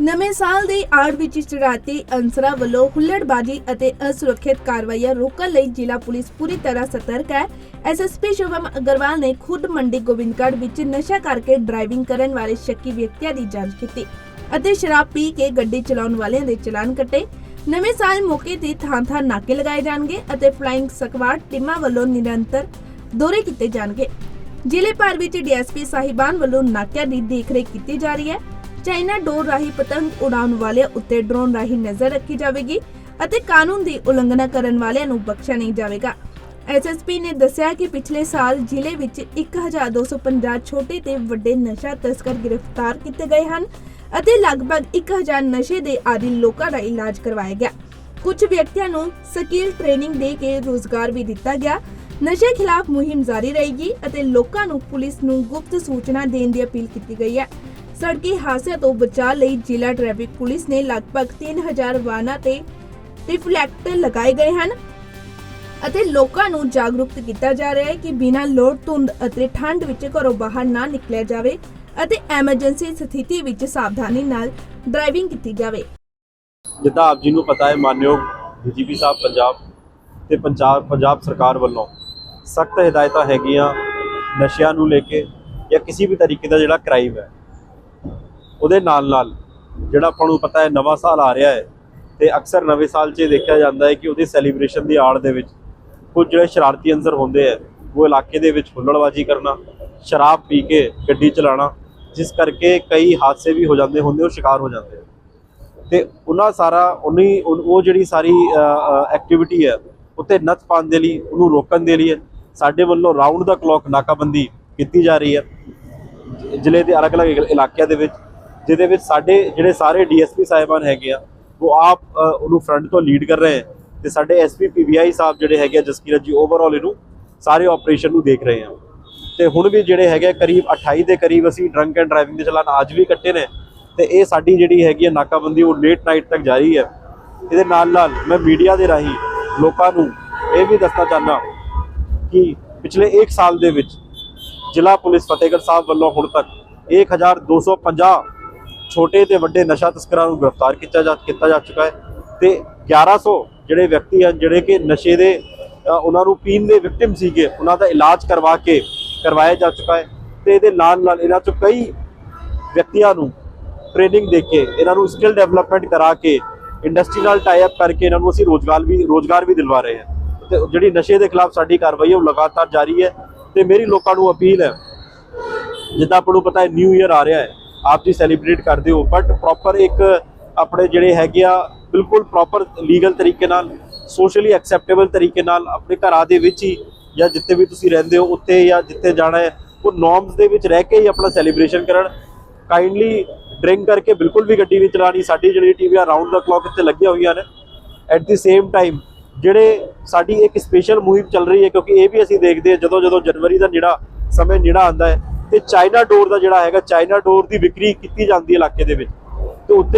ਨਵੇਂ ਸਾਲ ਦੇ ਆੜ ਵਿੱਚ ਚੜਾਤੀ ਅਨਸਰਾਂ ਵੱਲੋਂ ਹੁੱਲੜਬਾਜੀ ਅਤੇ ਅਸੁਰੱਖਿਅਤ ਕਾਰਵਾਈਆਂ ਰੋਕਣ ਲਈ ਜ਼ਿਲ੍ਹਾ ਪੁਲਿਸ ਪੂਰੀ ਤਰ੍ਹਾਂ ਸਤਰਕ ਹੈ। ਐਸਐਸਪੀ ਸ਼ੁਭਮ ਅਗਰਵਾਲ ਨੇ ਖੁਦ ਮੰਡੀ ਗੋਬਿੰਦਗੜ੍ਹ ਵਿੱਚ ਨਸ਼ਾ ਕਰਕੇ ਡਰਾਈਵਿੰਗ ਕਰਨ ਵਾਲੇ ਸ਼ੱਕੀ ਵਿਅਕਤੀਆਂ ਦੀ ਜਾਂਚ ਕੀਤੀ ਅਤੇ ਸ਼ਰਾਬ ਪੀ ਕੇ ਗੱਡੀ ਚਲਾਉਣ ਵਾਲਿਆਂ ਦੇ ਚਲਾਨ ਕੱਟੇ। ਨਵੇਂ ਸਾਲ ਮੌਕੇ ਤੇ ਥਾਂ-ਥਾਂ ਨਾਕੇ ਲਗਾਏ ਜਾਣਗੇ ਅਤੇ ਫਲਾਈਂਗ ਸਕਵਾਡ ਟੀਮਾਂ ਵੱਲੋਂ ਨਿਰੰਤਰ ਦੌਰੇ ਕੀਤੇ ਜਾਣਗੇ। ਜ਼ਿਲ੍ਹੇ ਭਰ ਵਿੱਚ ਡੀਐਸਪੀ ਸਾਹਿਬਾਨ ਵੱਲੋਂ ਨਾਕਿਆਂ ਦੀ ਦੇਖਰੇਖ ਕੀਤੀ ਜਾ ਰਹੀ ਹੈ। ਚਾਈਨਾ ਡੋਰ ਰਾਹੀਂ ਪਤੰਗ ਉਡਾਉਣ ਵਾਲਿਆਂ ਉੱਤੇ ਡਰੋਨ ਰਾਹੀਂ ਨਜ਼ਰ ਰੱਖੀ ਜਾਵੇਗੀ ਅਤੇ ਕਾਨੂੰਨ ਦੀ ਉਲੰਘਣਾ ਕਰਨ ਵਾਲਿਆਂ ਨੂੰ ਬਖਸ਼ਿਆ ਨਹੀਂ ਜਾਵੇਗਾ। ਐਸਐਸਪੀ ਨੇ ਦੱਸਿਆ ਕਿ ਪਿਛਲੇ ਸਾਲ ਜ਼ਿਲ੍ਹੇ ਵਿੱਚ 1250 ਛੋਟੇ ਤੇ ਵੱਡੇ ਨਸ਼ਾ ਤਸਕਰ ਗ੍ਰਿਫਤਾਰ ਕੀਤੇ ਗਏ ਹਨ ਅਤੇ ਲਗਭਗ 1000 ਨਸ਼ੇ ਦੇ ਆਦੀ ਲੋਕਾਂ ਦਾ ਇਲਾਜ ਕਰਵਾਇਆ ਗਿਆ। ਕੁਝ ਵਿਅਕਤੀਆਂ ਨੂੰ ਸਕਿੱਲ ਟ੍ਰੇਨਿੰਗ ਦੇ ਕੇ ਰੋਜ਼ਗਾਰ ਵੀ ਦਿੱਤਾ ਗਿਆ। ਨਸ਼ੇ ਖਿਲਾਫ ਮੁਹਿੰਮ ਜਾਰੀ ਰਹੇਗੀ ਅਤੇ ਲੋਕਾਂ ਨੂੰ ਪੁਲਿਸ ਨੂੰ ਗੁਪਤ ਸੂਚਨਾ ਦੇਣ ਦੀ ਅਪੀਲ ਕੀਤੀ ਗਈ ਹੈ। ਸੜਕੀ ਹਾਦਸਿਆਂ ਤੋਂ ਬਚਾਅ ਲਈ ਜ਼ਿਲ੍ਹਾ ਟ੍ਰੈਫਿਕ ਪੁਲਿਸ ਨੇ ਲਗਭਗ 3000 ਵਾਹਨਾਂ ਤੇ ਰਿਫਲੈਕਟਰ ਲਗਾਏ ਗਏ ਹਨ ਅਤੇ ਲੋਕਾਂ ਨੂੰ ਜਾਗਰੂਕ ਕੀਤਾ ਜਾ ਰਿਹਾ ਹੈ ਕਿ ਬਿਨਾਂ ਲੋੜ ਧੁੰਦ ਅਤੇ ਠੰਡ ਵਿੱਚ ਘਰੋਂ ਬਾਹਰ ਨਾ ਨਿਕਲਿਆ ਜਾਵੇ ਅਤੇ ਐਮਰਜੈਂਸੀ ਸਥਿਤੀ ਵਿੱਚ ਸਾਵਧਾਨੀ ਨਾਲ ਡਰਾਈਵਿੰਗ ਕੀਤੀ ਜਾਵੇ। ਜਿੱਦਾਂ ਆਪ ਜੀ ਨੂੰ ਪਤਾ ਹੈ, ਮਾਨਯੋਗ ਡੀਜੀਪੀ ਸਾਹਿਬ ਪੰਜਾਬ ਤੇ ਪੰਜਾਬ ਪੰਜਾਬ ਸਰਕਾਰ ਵੱਲੋਂ ਸਖਤ ਹਦਾਇਤਾਂ ਹੈਗੀਆਂ ਨਸ਼ਿਆਂ ਨੂੰ ਲੈ ਕੇ ਜਾਂ ਕਿਸੇ ਵੀ ਤਰੀਕੇ ਦਾ ਜਿਹੜਾ ਕ੍ਰਾਈਮ ਹੈ ਉਹਦੇ ਨਾਲ ਨਾਲ ਜਿਹੜਾ ਆਪਾਂ ਨੂੰ ਪਤਾ ਹੈ ਨਵਾਂ ਸਾਲ ਆ ਰਿਹਾ ਹੈ ਤੇ ਅਕਸਰ ਨਵੇਂ ਸਾਲ 'ਚ ਦੇਖਿਆ ਜਾਂਦਾ ਹੈ ਕਿ ਉਹਦੀ ਸੈਲੀਬ੍ਰੇਸ਼ਨ ਦੀ ਆੜ ਦੇ ਵਿੱਚ ਕੁਝ ਜਿਹੜੇ ਸ਼ਰਾਰਤੀ ਅੰਸਰ ਹੁੰਦੇ ਆ ਉਹ ਇਲਾਕੇ ਦੇ ਵਿੱਚ ਹੁੱਲੜਬਾਜੀ ਕਰਨਾ, ਸ਼ਰਾਬ ਪੀ ਕੇ ਗੱਡੀ ਚਲਾਉਣਾ, ਜਿਸ ਕਰਕੇ ਕਈ ਹਾਦਸੇ ਵੀ ਹੋ ਜਾਂਦੇ ਹੁੰਦੇ, ਉਹ ਸ਼ਿਕਾਰ ਹੋ ਜਾਂਦੇ ਆ ਤੇ ਉਹਨਾਂ ਸਾਰਾ ਉਨੀ ਉਹ ਉਹ ਜਿਹੜੀ ਸਾਰੀ ਐਕਟੀਵਿਟੀ ਹੈ, ਉੱਤੇ ਨੱਥ ਪਾਉਣ ਦੇ ਲਈ, ਉਹਨੂੰ ਰੋਕਣ ਦੇ ਲਈ ਸਾਡੇ ਵੱਲੋਂ ਰਾਉਂਡ ਦਾ ਕਲੌਕ ਨਾਕਾਬੰਦੀ ਕੀਤੀ ਜਾ ਰਹੀ ਹੈ। ਜ਼ਿਲ੍ਹੇ ਦੇ ਅਲੱਗ-ਅਲੱਗ ਇਲਾਕਿਆਂ ਦੇ ਵਿੱਚ ਜਿਹਦੇ ਵਿੱਚ ਸਾਡੇ ਜਿਹੜੇ ਸਾਰੇ ਡੀਐਸਪੀ ਸਾਹਿਬਾਨ ਹੈਗੇ ਆ ਉਹ ਆਪ ਉਹਨੂੰ ਫਰੰਟ ਤੋਂ ਲੀਡ ਕਰ ਰਹੇ ਹੈ ਤੇ ਸਾਡੇ ਐਸਪੀ ਪੀਵੀਆਈ ਸਾਹਿਬ ਜਿਹੜੇ ਹੈਗੇ ਆ ਜਸਕੀਰਤ ਜੀ ਓਵਰਆਲ ਇਹਨੂੰ ਸਾਰੇ ਆਪਰੇਸ਼ਨ ਨੂੰ ਦੇਖ ਰਹੇ ਆ। ਤੇ ਹੁਣ ਵੀ ਜਿਹੜੇ ਹੈਗੇ ਆ, ਕਰੀਬ 28 ਦੇ ਕਰੀਬ ਅਸੀਂ ਡਰੰਕ ਐਂਡ ਡਰਾਈਵਿੰਗ ਦੇ ਚਲਾਨ ਅੱਜ ਵੀ ਕੱਟੇ ਨੇ ਤੇ ਇਹ ਸਾਡੀ ਜਿਹੜੀ ਹੈਗੀ ਹੈ ਨਾਕਾਬੰਦੀ ਉਹ ਲੇਟ ਨਾਈਟ ਤੱਕ ਜਾਰੀ ਹੈ ਇਹਦੇ ਨਾਲ ਨਾਲ ਮੈਂ ਮੀਡੀਆ ਦੇ ਰਾਹੀਂ ਲੋਕਾਂ ਨੂੰ ਇਹ ਵੀ ਦੱਸਣਾ ਚਾਹੁੰਦਾ ਕਿ ਪਿਛਲੇ 1 ਸਾਲ ਦੇ ਵਿੱਚ ਜ਼ਿਲ੍ਹਾ ਪੁਲਿਸ ਫਤਿਹਗੜ੍ਹ ਸਾਹਿਬ ਵੱਲੋਂ ਹੁਣ ਤੱਕ 1250 ਛੋਟੇ ਤੇ ਵੱਡੇ ਨਸ਼ਾ ਤਸਕਰਾਂ ਨੂੰ ਗ੍ਰਿਫਤਾਰ ਕੀਤਾ ਜਾ ਕੀਤਾ ਜਾ ਚੁੱਕਾ ਹੈ ਤੇ 1100 ਜਿਹੜੇ ਵਿਅਕਤੀ ਹਨ, ਜਿਹੜੇ ਕਿ ਨਸ਼ੇ ਦੇ ਉਹਨਾਂ ਨੂੰ ਪੀਣ ਦੇ ਵਿਕਟਿਮ ਸੀਗੇ, ਉਹਨਾਂ ਦਾ ਇਲਾਜ ਕਰਵਾ ਕੇ ਕਰਵਾਇਆ ਜਾ ਚੁੱਕਾ ਹੈ ਤੇ ਇਹਦੇ ਨਾਲ ਨਾਲ ਇਹਨਾਂ ਚੋਂ ਕਈ ਵਿਅਕਤੀਆਂ ਨੂੰ ਟ੍ਰੇਨਿੰਗ ਦੇ ਕੇ, ਇਹਨਾਂ ਨੂੰ ਸਕਿੱਲ ਡਿਵੈਲਪਮੈਂਟ ਕਰਾ ਕੇ ਇੰਡਸਟਰੀ ਨਾਲ ਟਾਈ ਅਪ ਕਰਕੇ ਇਹਨਾਂ ਨੂੰ ਅਸੀਂ ਰੋਜ਼ਗਾਰ ਵੀ ਰੋਜ਼ਗਾਰ ਵੀ ਦਿਲਵਾ ਰਹੇ ਹਾਂ। ਤੇ ਜਿਹੜੀ ਨਸ਼ੇ ਦੇ ਖਿਲਾਫ ਸਾਡੀ ਕਾਰਵਾਈ ਹੈ, ਉਹ ਲਗਾਤਾਰ ਜਾਰੀ ਹੈ ਤੇ ਮੇਰੀ ਲੋਕਾਂ ਨੂੰ ਅਪੀਲ ਹੈ, ਜਿੱਦਾਂ ਆਪਾਂ ਨੂੰ ਪਤਾ ਹੈ ਨਿਊ ਇਅਰ ਆ ਰਿਹਾ ਹੈ ਆਪ ਜੀ ਸੈਲੀਬ੍ਰੇਟ ਕਰਦੇ ਹੋ ਬਟ ਪ੍ਰੋਪਰ ਇੱਕ ਆਪਣੇ ਜਿਹੜੇ ਹੈਗੇ ਆ, ਬਿਲਕੁਲ ਪ੍ਰੋਪਰ ਲੀਗਲ ਤਰੀਕੇ ਨਾਲ ਸੋਸ਼ਲੀ ਐਕਸੈਪਟੇਬਲ ਤਰੀਕੇ ਨਾਲ ਆਪਣੇ ਘਰਾਂ ਦੇ ਵਿੱਚ ਹੀ ਜਾਂ ਜਿੱਥੇ ਵੀ ਤੁਸੀਂ ਰਹਿੰਦੇ ਹੋ, ਉੱਥੇ ਜਾਂ ਜਿੱਥੇ ਜਾਣਾ ਹੈ, ਉਹ ਨੋਰਮਸ ਦੇ ਵਿੱਚ ਰਹਿ ਕੇ ਹੀ ਆਪਣਾ ਸੈਲੀਬ੍ਰੇਸ਼ਨ ਕਰਨ। ਕਾਈਂਡਲੀ ਡਰਿੰਕ ਕਰਕੇ ਬਿਲਕੁਲ ਵੀ ਗੱਡੀ ਨਹੀਂ ਚਲਾਣੀ ਸਾਡੀ ਜਿਹੜੀ ਟੀਵੀਆਂ ਰਾਉਂਡ ਦਾ ਕਲੌਕ ਇੱਥੇ ਲੱਗੀਆਂ ਹੋਈਆਂ ਨੇ। ਐਟ ਦੀ ਸੇਮ ਟਾਈਮ ਜਿਹੜੇ ਸਾਡੀ ਇੱਕ ਸਪੈਸ਼ਲ ਮੁਹਿੰਮ ਚੱਲ ਰਹੀ ਹੈ, ਕਿਉਂਕਿ ਇਹ ਵੀ ਅਸੀਂ ਦੇਖਦੇ ਹਾਂ ਜਦੋਂ ਜਦੋਂ ਜਨਵਰੀ ਦਾ ਨੇੜਾ ਸਮੇਂ ਨੇੜਾ ਆਉਂਦਾ ਹੈ ਤੇ ਚਾਈਨਾ ਡੋਰ ਦਾ ਜਿਹੜਾ ਹੈਗਾ, ਚਾਈਨਾ ਡੋਰ ਦੀ ਵਿਕਰੀ ਕੀਤੀ ਜਾਂਦੀ ਹੈ ਇਲਾਕੇ ਦੇ ਵਿੱਚ। ਤੇ ਉੱਤੇ